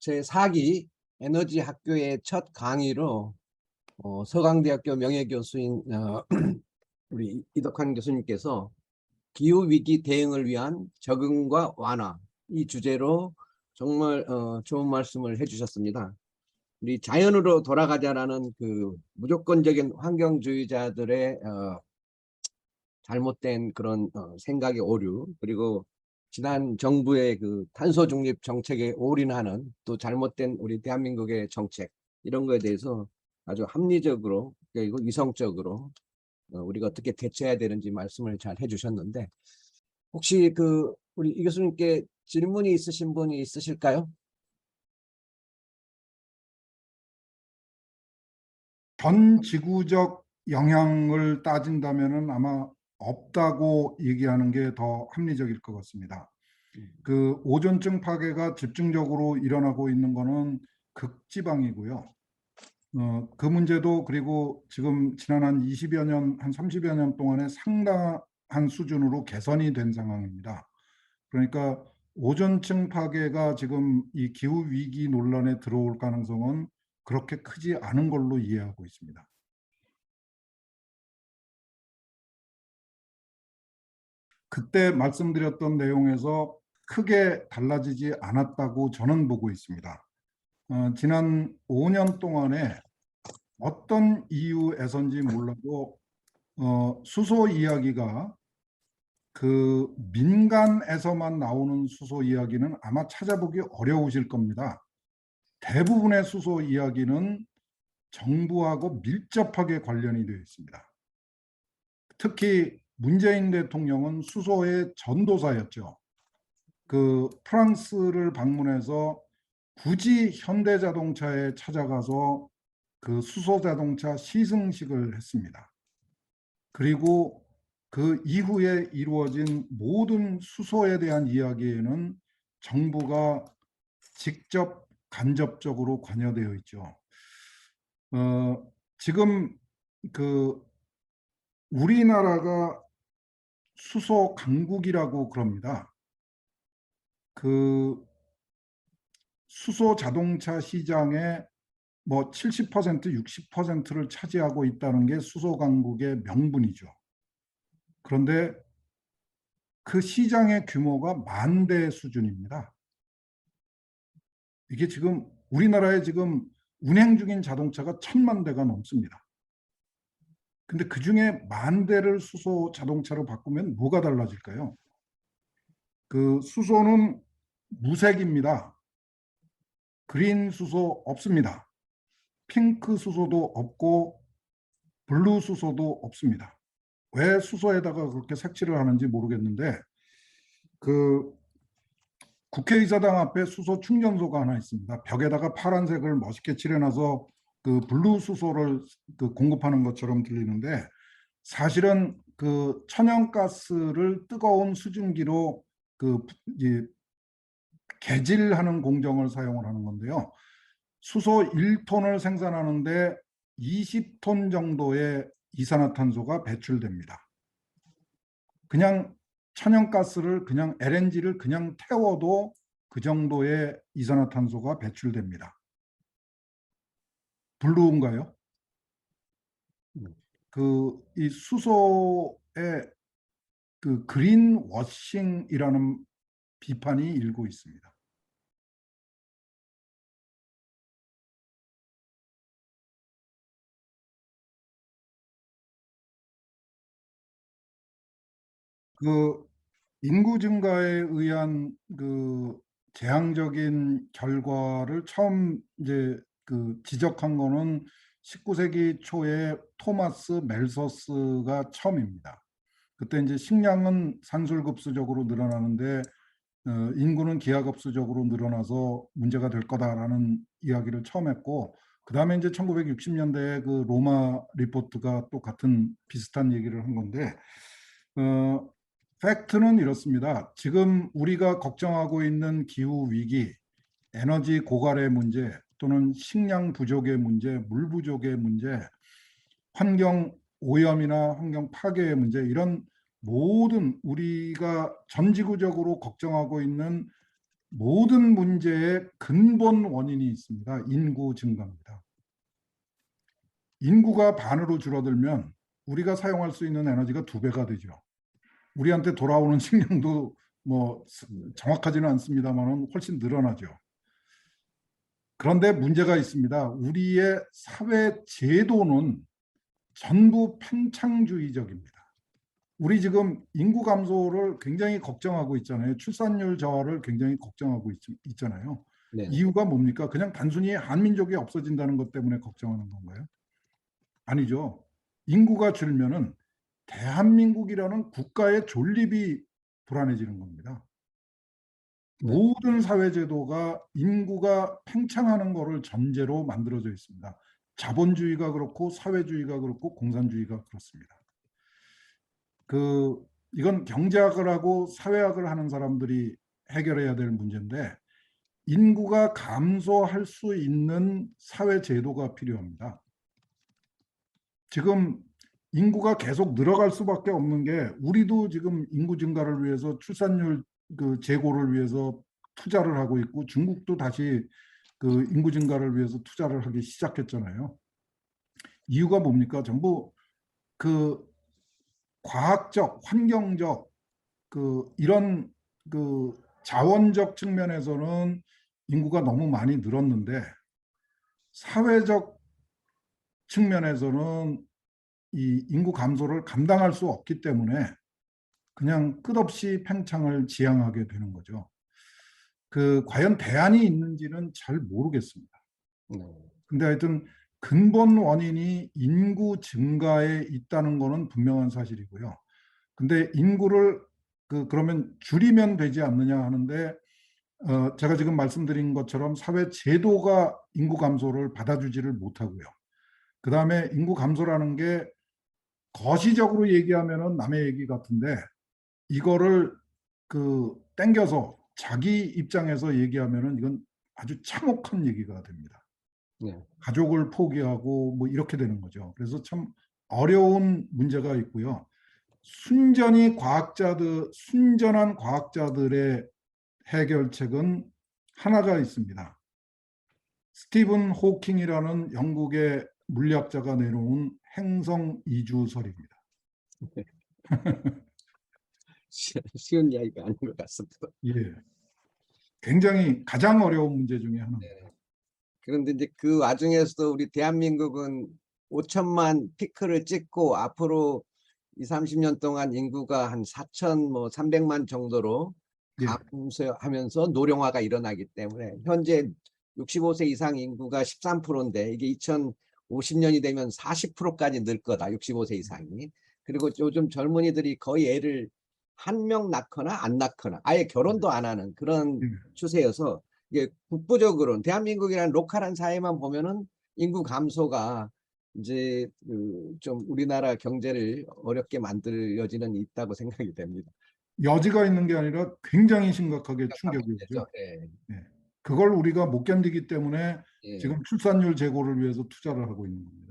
제 4기 에너지 학교의 첫 강의로 어, 서강대학교 명예교수인 어, 우리 이덕환 교수님께서 기후위기 대응을 위한 적응과 완화 이 주제로 정말 어, 좋은 말씀을 해주셨습니다. 우리 자연으로 돌아가자라는 그 무조건적인 환경주의자들의 어, 잘못된 그런 어, 생각의 오류 그리고 지난 정부의 그 탄소 중립 정책에 올인하는 또 잘못된 우리 대한민국의 정책 이런 거에 대해서 아주 합리적으로 그리고 이성적으로 어, 우리가 어떻게 대처해야 되는지 말씀을 잘 해주셨는데 혹시 그 우리 이 교수님께 질문이 있으신 분이 있으실까요? 전 지구적 영향을 따진다면은 아마 없다고 얘기하는 게 더 합리적일 것 같습니다. 그 오존층 파괴가 집중적으로 일어나고 있는 거는 극지방이고요. 어, 그 문제도 그리고 지금 지난 한 20여 년, 한 30여 년 동안에 상당한 수준으로 개선이 된 상황입니다. 그러니까 오존층 파괴가 지금 이 기후 위기 논란에 들어올 가능성은 그렇게 크지 않은 걸로 이해하고 있습니다. 그때 말씀드렸던 내용에서 크게 달라지지 않았다고 저는 보고 있습니다. 어, 지난 5년 동안에 어떤 이유에선지 몰라도 어, 수소 이야기가 그 민간에서만 나오는 수소 이야기는 아마 찾아보기 어려우실 겁니다. 대부분의 수소 이야기는 정부하고 밀접하게 관련이 되어 있습니다. 특히 문재인 대통령은 수소의 전도사였죠. 그 프랑스를 방문해서 굳이 현대자동차에 찾아가서 그 수소자동차 시승식을 했습니다. 그리고 그 이후에 이루어진 모든 수소에 대한 이야기에는 정부가 직접 간접적으로 관여되어 있죠. 어, 지금 그 우리나라가 수소 강국이라고 그럽니다. 그 수소 자동차 시장의 뭐 70%, 60%를 차지하고 있다는 게 수소 강국의 명분이죠. 그런데 그 시장의 규모가 만 대 수준입니다. 이게 지금 우리나라에 지금 운행 중인 자동차가 천만 대가 넘습니다. 근데 그 중에 만 대를 수소 자동차로 바꾸면 뭐가 달라질까요? 그 수소는 무색입니다. 그린 수소 없습니다. 핑크 수소도 없고 블루 수소도 없습니다. 왜 수소에다가 그렇게 색칠을 하는지 모르겠는데 그 국회의사당 앞에 수소 충전소가 하나 있습니다. 벽에다가 파란색을 멋있게 칠해놔서 그 블루 수소를 그 공급하는 것처럼 들리는데 사실은 그 천연가스를 뜨거운 수증기로 그 개질하는 공정을 사용을 하는 건데요. 수소 1톤을 생산하는데 20톤 정도의 이산화탄소가 배출됩니다. 그냥 천연가스를 그냥 LNG를 그냥 태워도 그 정도의 이산화탄소가 배출됩니다. 블루인가요? 그 이 수소의 그 그린 워싱이라는 비판이 일고 있습니다. 그 인구 증가에 의한 그 재앙적인 결과를 처음 이제 그 지적한 거는 19세기 초에 토마스 멜서스가 처음입니다. 그때 이제 식량은 산술급수적으로 늘어나는데 어, 인구는 기하급수적으로 늘어나서 문제가 될 거다라는 이야기를 처음 했고 그 다음에 이제 1960년대에 그 로마 리포트가 또 같은 비슷한 얘기를 한 건데 어, 팩트는 이렇습니다. 지금 우리가 걱정하고 있는 기후 위기, 에너지 고갈의 문제 또는 식량 부족의 문제, 물 부족의 문제, 환경 오염이나 환경 파괴의 문제 이런 모든 우리가 전 지구적으로 걱정하고 있는 모든 문제의 근본 원인이 있습니다. 인구 증가입니다. 인구가 반으로 줄어들면 우리가 사용할 수 있는 에너지가 두 배가 되죠. 우리한테 돌아오는 식량도 뭐 스- 정확하지는 않습니다만 훨씬 늘어나죠. 그런데 문제가 있습니다. 우리의 사회 제도는 전부 팽창주의적입니다. 우리 지금 인구 감소를 굉장히 걱정하고 있잖아요. 출산율 저하를 굉장히 걱정하고 있, 잖아요 네. 이유가 뭡니까? 그냥 단순히 한민족이 없어진다는 것 때문에 걱정하는 건가요? 아니죠. 인구가 줄면은 대한민국이라는 국가의 존립이 불안해지는 겁니다. 네. 모든 사회 제도가 인구가 팽창하는 것을 전제로 만들어져 있습니다. 자본주의가 그렇고 사회주의가 그렇고 공산주의가 그렇습니다. 그 이건 경제학을 하고 사회학을 하는 사람들이 해결해야 될 문제인데 인구가 감소할 수 있는 사회 제도가 필요합니다. 지금 인구가 계속 늘어갈 수밖에 없는 게 우리도 지금 인구 증가를 위해서 출산율 그 제고를 위해서 투자를 하고 있고 중국도 다시 그 인구 증가를 위해서 투자를 하기 시작했잖아요. 이유가 뭡니까? 전부 그 과학적, 환경적 그 이런 그 자원적 측면에서는 인구가 너무 많이 늘었는데 사회적 측면에서는 이 인구 감소를 감당할 수 없기 때문에 그냥 끝없이 팽창을 지향하게 되는 거죠. 그 과연 대안이 있는지는 잘 모르겠습니다. 네. 근데 하여튼 근본 원인이 인구 증가에 있다는 거는 분명한 사실이고요. 근데 인구를 그 그러면 줄이면 되지 않느냐 하는데 어 제가 지금 말씀드린 것처럼 사회 제도가 인구 감소를 받아주지를 못하고요. 그다음에 인구 감소라는 게 거시적으로 얘기하면은 남의 얘기 같은데 이거를 그 땡겨서 자기 입장에서 얘기하면은 이건 아주 참혹한 얘기가 됩니다. 네. 가족을 포기하고 뭐 이렇게 되는 거죠. 그래서 참 어려운 문제가 있고요. 순전히 과학자들, 순전한 과학자들의 해결책은 하나가 있습니다. 스티븐 호킹이라는 영국의 물리학자가 내놓은 행성 이주설입니다. 쉬- 쉬운 이야기가 아닌 것 같습니다. 예. 굉장히 가장 어려운 문제 중에 하나입니다. 그런데 이제 그 와중에서도 우리 대한민국은 5천만 피크를 찍고 앞으로 2, 30년 동안 인구가 한 4천 뭐 300만 정도로 예. 감소하면서 노령화가 일어나기 때문에 현재 65세 이상 인구가 13%인데 이게 2050년이 되면 40%까지 늘 거다. 65세 이상이. 그리고 요즘 젊은이들이 거의 애를 한 명 낳거나 안 낳거나 아예 결혼도 안 하는 그런 예. 추세여서 이게 국부적으로는 대한민국이라는 로컬한 사회만 보면은 인구 감소가 이제 그좀 우리나라 경제를 어렵게 만들어지는 있다고 생각이 됩니다. 여지가 있는 게 아니라 굉장히 심각하게 충격이죠. 예, 그걸 우리가 못 견디기 때문에 예. 지금 출산율 제고를 위해서 투자를 하고 있는 겁니다.